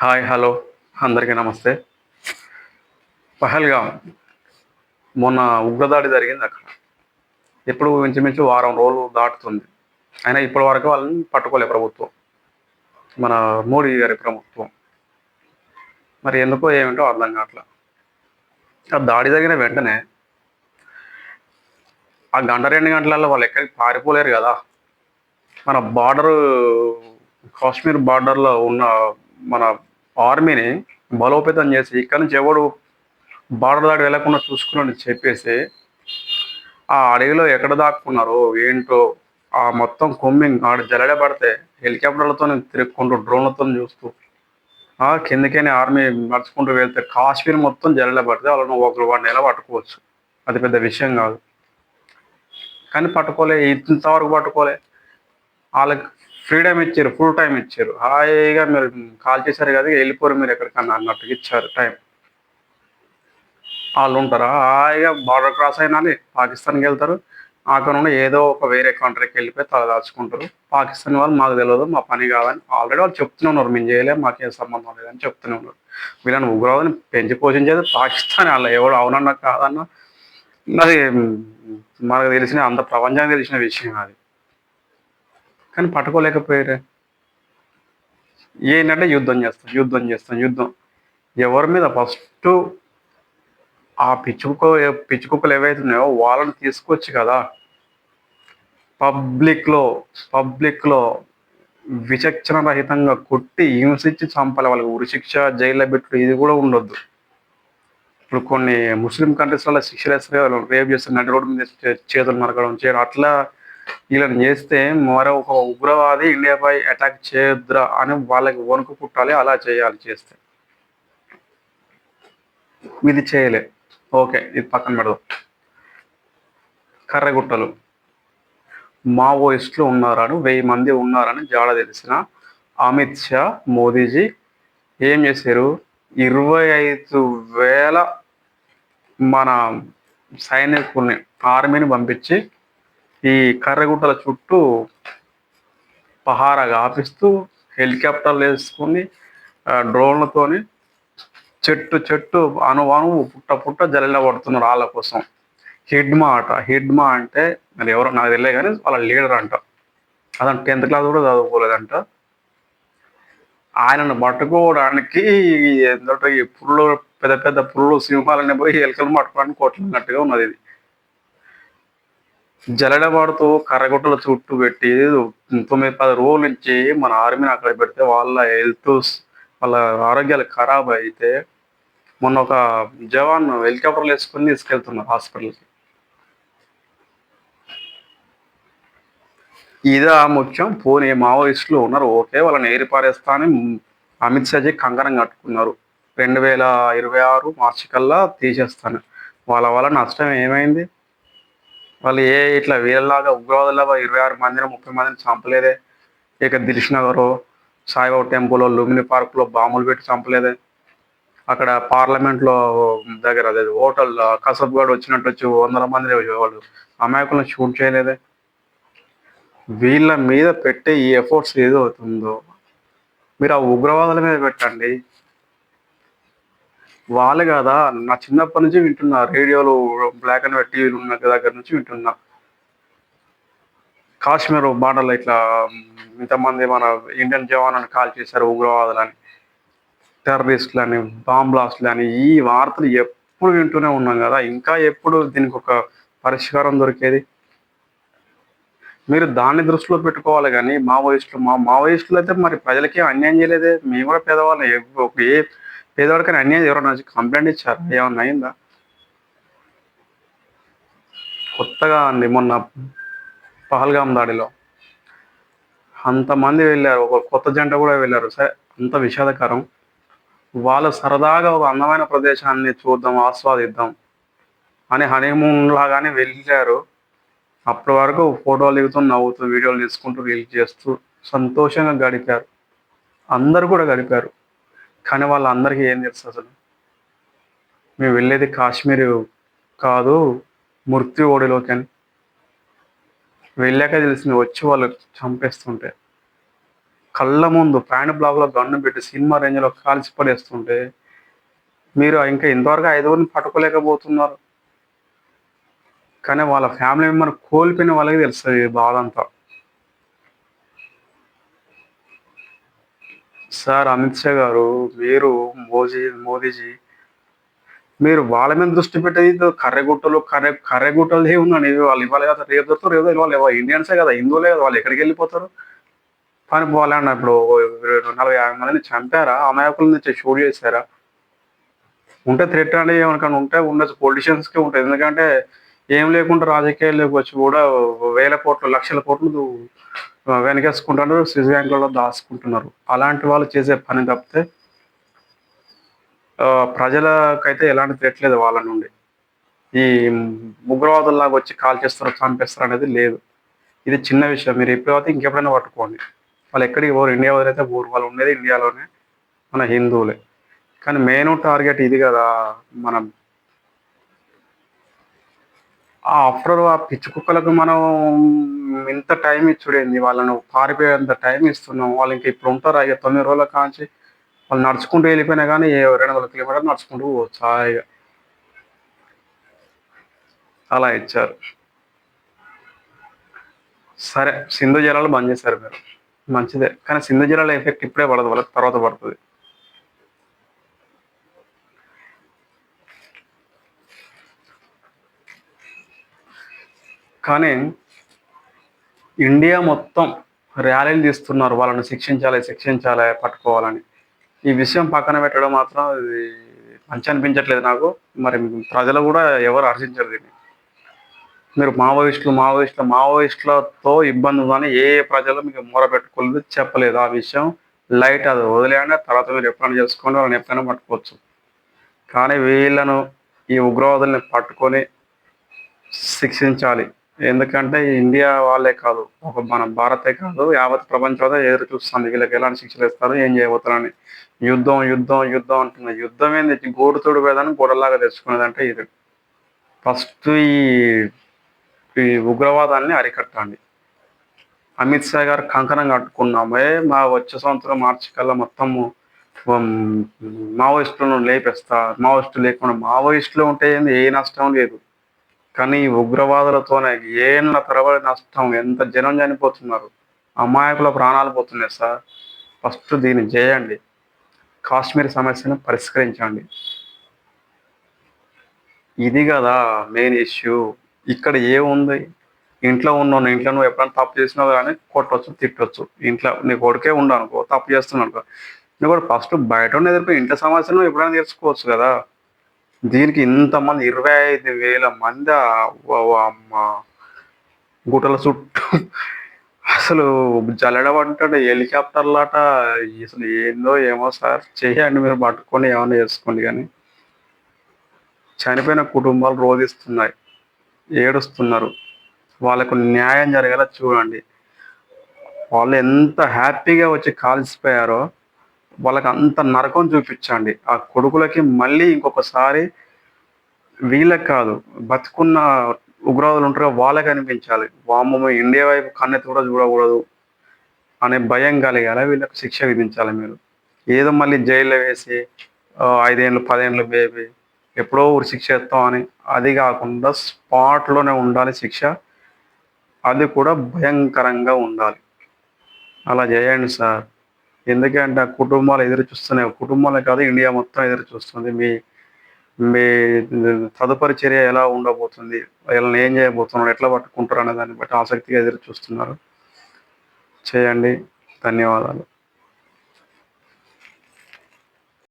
Hi hello. అందరికీ నమస్తే. పహల్గా. మొన్న ఉగ్రదాడి జరిగింది అక్కడ. ఇప్పుడు ఇంచుమించు వారం రోజులు దాటుతుంది. అయినా ఇప్పటి వరకు వాళ్ళని పట్టుకోలే ప్రభుత్వం. మన మోడీ గారి ప్రభుత్వం. మరి ఎందుకో ఏమిటో అర్థం కావట్లా. ఆ దాడి జరిగిన వెంటనే ఆ గంట రెండు గంటలలో వాళ్ళు ఎక్కడికి పారిపోలేరు కదా. మన బార్డర్ కాశ్మీర్ బార్డర్లో ఉన్న మన ఆర్మీని బలోపేతం చేసి ఇక్కడి నుంచి ఎవడు బార్డర్ దాటి వెళ్ళకుండా చూసుకుని చెప్పేసి ఆ అడవిలో ఎక్కడ దాక్కున్నారో ఏంటో ఆ మొత్తం కొమ్మింగ్ ఆడ జలడే పడితే హెలికాప్టర్లతో తిరుక్కుంటూ డ్రోన్లతో చూస్తూ కిందకైనా కిందకేనే ఆర్మీ నడుచుకుంటూ వెళ్తే కాశ్మీర్ మొత్తం జలడే పడితే వాళ్ళని ఒకరు వాడిని నెల పట్టుకోవచ్చు అది పెద్ద విషయం కాదు. కానీ పట్టుకోలే ఇంతవరకు పట్టుకోలే. వాళ్ళకి ఫ్రీడమ్ ఇచ్చారు ఫుల్ టైం ఇచ్చారు. హాయిగా మీరు కాల్ చేశారు కదా వెళ్ళిపోరు మీరు ఎక్కడికన్నా అన్నట్టుగా ఇచ్చారు టైం వాళ్ళు ఉంటారా. హాయిగా బార్డర్ క్రాస్ అయినాలి పాకిస్తాన్కి వెళ్తారు. అక్కడ నుండి ఏదో ఒక వేరే కంట్రీకి వెళ్ళిపోయి తల దాచుకుంటారు. పాకిస్తాన్ వాళ్ళు మాకు తెలియదు మా పని కాదని. ఆల్రెడీ వాళ్ళు చెప్తూనే ఉన్నారు మేము చేయలేము మాకేం సంబంధం లేదని చెప్తూనే ఉన్నారు. వీళ్ళని ఉగ్రవాదని పెంచి పోషించేది పాకిస్తాన్ వాళ్ళ ఎవడు అవునన్నా కాదన్నా. అది మనకు తెలిసిన అంత ప్రపంచానికి తెలిసిన విషయం అది. కానీ పట్టుకోలేకపోయారే. ఏంటంటే యుద్ధం చేస్తాం యుద్ధం చేస్తాం యుద్ధం. ఎవరి మీద ఫస్ట్ ఆ పిచ్చుకు పిచ్చుకుక్కలు ఏవైతే ఉన్నాయో వాళ్ళని తీసుకొచ్చి కదా. పబ్లిక్లో పబ్లిక్లో విచక్షణ రహితంగా కొట్టి హింసించి చంపాలి వాళ్ళకి ఉరిశిక్ష జైల్లో పెట్టుడు ఇది కూడా ఉండొద్దు. ఇప్పుడు కొన్ని ముస్లిం కంట్రీస్లలో శిక్షలు వేస్తారు రేపు చేస్తారు నడి రోడ్డు మీద చే- చేతులు నరకడం చేయడం అట్లా వీళ్ళని చేస్తే మరో ఒక ఉగ్రవాది ఇండియాపై అటాక్ చేయొద్దురా అని వాళ్ళకి వణుకు పుట్టాలి అలా చేయాలి చేస్తే. ఇది చేయలే. ఓకే ఇది పక్కన పెడదాం. కర్రగుట్టలు. మావోయిస్టులు ఉన్నారని వెయ్యి మంది ఉన్నారని జాడ తెలిసిన అమిత్ షా మోదీజీ ఏం చేశారు? ఇరవై ఐదు వేల మన సైనికుల్ని ఆర్మీని పంపించి ఈ కర్రగుట్టల చుట్టూ పహారాగా ఆపిస్తూ హెలికాప్టర్లు వేసుకుని డ్రోన్లతోని చెట్టు చెట్టు అనువాను పుట్ట పుట్ట జల్లెల పడుతున్నారు వాళ్ళ కోసం. హిడ్మా అట. హిడ్మా అంటే మరి ఎవరో నాకు తెలియదు కానీ వాళ్ళ లీడర్ అంట. అతను టెన్త్ క్లాస్ కూడా చదువుకోలేదంట. ఆయనను పట్టుకోవడానికి ఎందుకంటే ఈ పుల్లు పెద్ద పెద్ద పుల్లు సింహాలని పోయి ఎలుకలు పట్టుకోవడానికి కొట్టినట్టుగా ఉన్నది ఇది. జలడబాడుతూ కర్రగుట్టల చుట్టూ పెట్టి తొమ్మిది పది రోజుల నుంచి మన ఆర్మీని అక్కడ పెడితే వాళ్ళ హెల్త్ వాళ్ళ ఆరోగ్యాలు ఖరాబ్ అయితే మొన్న ఒక జవాన్ హెలికాప్టర్లు వేసుకుని తీసుకెళ్తున్నారు హాస్పిటల్కి. ఇదా ముఖ్యం. పోనీ మావోయిస్టులు ఉన్నారు. ఓకే వాళ్ళని ఏరిపారేస్తా అని అమిత్ షాజీ కంకణం కట్టుకున్నారు. రెండు వేల ఇరవై ఆరు మార్చి కల్లా తీసేస్తాను. వాళ్ళ వల్ల నష్టం ఏమైంది? వాళ్ళు ఏ ఇట్లా వీళ్ళలాగా ఉగ్రవాదులాగా ఇరవై ఆరు మందిని ముప్పై మందిని చంపలేదే. ఇక దిల్ష్ నగర్ సాయిబాబు టెంపుల్ లుమిని పార్క్లో బాంబులు పెట్టి చంపలేదే. అక్కడ పార్లమెంట్లో దగ్గర అదే హోటల్ కసబ్గఢ్ వచ్చినట్టు వచ్చి వందల మంది వాళ్ళు అమాయకులను షూట్ చేయలేదే. వీళ్ళ మీద పెట్టే ఈ ఎఫర్ట్స్ ఏదో అవుతుందో మీరు ఆ ఉగ్రవాదుల మీద పెట్టండి. వాళ్ళు కదా. నా చిన్నప్పటి నుంచి వింటున్నా. రేడియోలు బ్లాక్ అండ్ వైట్ టీవీలు ఉన్న దగ్గర నుంచి వింటున్నా. కాశ్మీర్ బార్డర్లో ఇట్లా ఇంతమంది మన ఇండియన్ జవాన్లను కాల్ చేశారు ఉగ్రవాదులని టెర్రరిస్టులని బాంబ్ బ్లాస్టులని. ఈ వార్తలు ఎప్పుడు వింటూనే ఉన్నాం కదా. ఇంకా ఎప్పుడు దీనికి ఒక పరిష్కారం దొరికేది? మీరు దాన్ని దృష్టిలో పెట్టుకోవాలి కానీ మావోయిస్టులు మా మావోయిస్టులు అయితే మరి ప్రజలకి అన్యాయం చేయలేదే. మేము కూడా పేదవాళ్ళం. ఏ ఇదివరకు అన్యాయం ఎవరైనా కంప్లైంట్ ఇచ్చారు? ఏమన్నా అయిందా? కొత్తగా అండి మొన్న పహల్గాం దాడిలో. అంతమంది వెళ్ళారు. ఒక కొత్త జంట కూడా వెళ్ళారు. సరే అంత విషాదకరం. వాళ్ళు సరదాగా ఒక అందమైన ప్రదేశాన్ని చూద్దాం ఆస్వాదిద్దాం అని హనీమూన్ లాగానే వెళ్ళారు. అప్పటి వరకు ఫోటోలు దిగుతూ నవ్వుతూ వీడియోలు తీసుకుంటూ రీల్స్ చేస్తూ సంతోషంగా గడిపారు. అందరు కూడా గడిపారు. కానీ వాళ్ళందరికీ ఏం తెలుసు అసలు? మేము వెళ్ళేది కాశ్మీర్ కాదు మృత్యు ఓడిలోకి అని. వెళ్ళాక తెలిసింది వచ్చి వాళ్ళు చంపేస్తుంటే కళ్ళ ముందు ప్యాంట్ బ్లాక్లో గన్ను పెట్టి సినిమా రేంజ్లో కాల్చి పడేస్తుంటే మీరు ఇంకా ఇంతవరకు ఐదుగురిని పట్టుకోలేకపోతున్నారు. కానీ వాళ్ళ ఫ్యామిలీ మెంబర్ కోల్పోయిన వాళ్ళకి తెలుస్తుంది బాధ అంతా. సార్ అమిత్ షా గారు మీరు మోదీ మోదీజీ మీరు వాళ్ళ మీద దృష్టి పెట్టేది కర్రెగుట్టలు కర్రె కర్రెగుట్టలు ఉందండి. వాళ్ళు ఇవ్వాలి కదా రేపు దొరుకుతారు రేపు ఇవ్వాలి ఇండియన్సే కదా హిందువులే కదా వాళ్ళు ఎక్కడికి వెళ్ళిపోతారు? పని పోవాలన్న ఇప్పుడు నలభై యాభై మందిని చంపారా? అమాయకుల నుంచి షూట్ చేశారా? ఉంటే థ్రెట్ అనేది ఏమనుకన్నా ఉంటే ఉండొచ్చు పొలిటీషియన్స్కే ఉంటుంది ఎందుకంటే ఏం లేకుండా రాజకీయాల్లోకి వచ్చి కూడా వేల కోట్లు లక్షల కోట్లు వెనకేసుకుంటున్నారు స్విస్ బ్యాంకులలో దాచుకుంటున్నారు. అలాంటి వాళ్ళు చేసే పని తప్పితే ప్రజలకైతే ఎలాంటి థ్రెట్ లేదు వాళ్ళ నుండి. ఈ ఉగ్రవాదుల్లాగా వచ్చి కాల్ చేస్తారు చంపేస్తారు అనేది లేదు. ఇది చిన్న విషయం. మీరు ఎప్పుడైతే ఇంకెప్పుడైనా పట్టుకోండి. వాళ్ళు ఎక్కడికి పోరు. ఇండియా వదిలైతే పోరు. వాళ్ళు ఉండేది ఇండియాలోనే మన హిందువులే. కానీ మెయిన్ టార్గెట్ ఇది కదా మనం ఆఫ్టర్ ఆ పిచ్చి కుక్కలకు మనం ఇంత టైం ఇచ్చుడేంది? వాళ్ళను పారిపోయేంత టైం ఇస్తున్నాం. వాళ్ళు ఇంకా ఇప్పుడు ఉంటారు? ఇక తొమ్మిది రోజుల కాంచి వాళ్ళు నడుచుకుంటూ వెళ్ళిపోయినా కానీ రెండు వందల కిలోమీటర్లు నడుచుకుంటూ పోవచ్చు. హాయిగా అలా ఇచ్చారు. సరే సింధు జలాలు బంద్ చేశారు మీరు. మంచిదే. కానీ సింధు జలాల ఎఫెక్ట్ ఇప్పుడే పడదు. వాళ్ళకి తర్వాత పడుతుంది. కానీ ఇండియా మొత్తం ర్యాలీలు తీస్తున్నారు. వాళ్ళని శిక్షించాలి శిక్షించాలి పట్టుకోవాలని. ఈ విషయం పక్కన పెట్టడం మాత్రం ఇది మంచి అనిపించట్లేదు నాకు. మరి ప్రజలు కూడా ఎవరు హర్షించరు దీన్ని. మీరు మావోయిస్టులు మావోయిస్టులు మావోయిస్టులతో ఇబ్బంది ఉందని ఏ ప్రజలు మీకు మూర పెట్టుకోలేదు చెప్పలేదు. ఆ విషయం లైట్ అది వదిలేయండి. తర్వాత మీరు ఎప్పుడైనా చేసుకొని వాళ్ళని ఎప్పుడైనా పట్టుకోవచ్చు. కానీ వీళ్ళను ఈ ఉగ్రవాదుల్ని పట్టుకొని శిక్షించాలి. ఎందుకంటే ఇండియా వాళ్ళే కాదు ఒక మన భారతే కాదు యావత్ ప్రపంచం ఎదురు చూస్తుంది. వీళ్ళకి ఎలాంటి శిక్షలు ఇస్తారు ఏం చేయబోతున్నారని. యుద్ధం యుద్ధం యుద్ధం అంటున్న. యుద్ధం ఏంది? గోడు తోడు వేదాన్ని గోడలాగా తెచ్చుకునేదంటే ఇది. ఫస్ట్ ఈ ఈ ఉగ్రవాదాన్ని అరికట్టండి అమిత్ షా గారు కంకణం కట్టుకున్నామే. మా వచ్చే సంవత్సరం మార్చి కల్లా మొత్తము మావోయిస్టులను లేపేస్తా. మావోయిస్టులు లేకుండా మావోయిస్టులు ఉంటే ఏంది? ఏ నష్టం లేదు. కానీ ఈ ఉగ్రవాదులతోనే ఏళ్ళ తరబడి నష్టం ఎంత జనం చనిపోతున్నారు అమాయకుల ప్రాణాలు పోతున్నాయి సార్. ఫస్ట్ దీన్ని చేయండి. కాశ్మీర్ సమస్యను పరిష్కరించండి. ఇది కదా మెయిన్ ఇష్యూ ఇక్కడ ఏముంది ఇంట్లో ఉన్నాను ఇంట్లో నువ్వు ఎప్పుడైనా తప్పు చేసినావు కానీ కొట్టవచ్చు తిట్టవచ్చు ఇంట్లో నీ కొడుకే ఉండనుకో తప్పు చేస్తున్నానుకో అనుకో. నువ్వు కూడా ఫస్ట్ బయట ఉన్న ఎదుర్కొని ఇంట్లో సమస్యను ఎప్పుడైనా తీర్చుకోవచ్చు కదా. దీనికి ఇంతమంది ఇరవై ఐదు వేల మంది అమ్మ గుట్టల చుట్టూ అసలు జల్లడబడ్డాడు హెలికాప్టర్లాట అసలు ఏందో ఏమో సార్. చేయండి మీరు పట్టుకొని ఏమైనా చేసుకోండి కానీ. చనిపోయిన కుటుంబాలు రోధిస్తున్నాయి ఏడుస్తున్నారు. వాళ్ళకు న్యాయం జరిగేలా చూడండి. వాళ్ళు ఎంత హ్యాపీగా వచ్చి కాల్చిపోయారో వాళ్ళకి అంత నరకం చూపించండి. ఆ కొడుకులకి మళ్ళీ ఇంకొకసారి వీళ్ళకి కాదు బతుకున్న ఉగ్రవాదులు ఉంటారో వాళ్ళకి అనిపించాలి. వామ్మ ఇండియా వైపు కన్నెత్తి కూడా చూడకూడదు అనే భయం కలిగాలి వీళ్ళకి శిక్ష విధించాలి మీరు? ఏదో మళ్ళీ జైల్లో వేసి ఐదేళ్ళు పదేళ్ళు బేబీ ఎప్పుడో ఊరు శిక్ష ఇస్తాం అని. అది కాకుండా స్పాట్లోనే ఉండాలి శిక్ష. అది కూడా భయంకరంగా ఉండాలి. అలా చేయండి సార్. ఎందుకంటే ఆ కుటుంబాలు ఎదురు చూస్తున్నాయి. కుటుంబాలే కాదు ఇండియా మొత్తం ఎదురు చూస్తుంది. మీ మీ తదుపరి చర్య ఎలా ఉండబోతుంది? వీళ్ళని ఏం చేయబోతున్నారు? ఎట్లా పట్టుకుంటారు అనే దాన్ని బట్టి ఆసక్తిగా ఎదురు చూస్తున్నారు. చేయండి. ధన్యవాదాలు.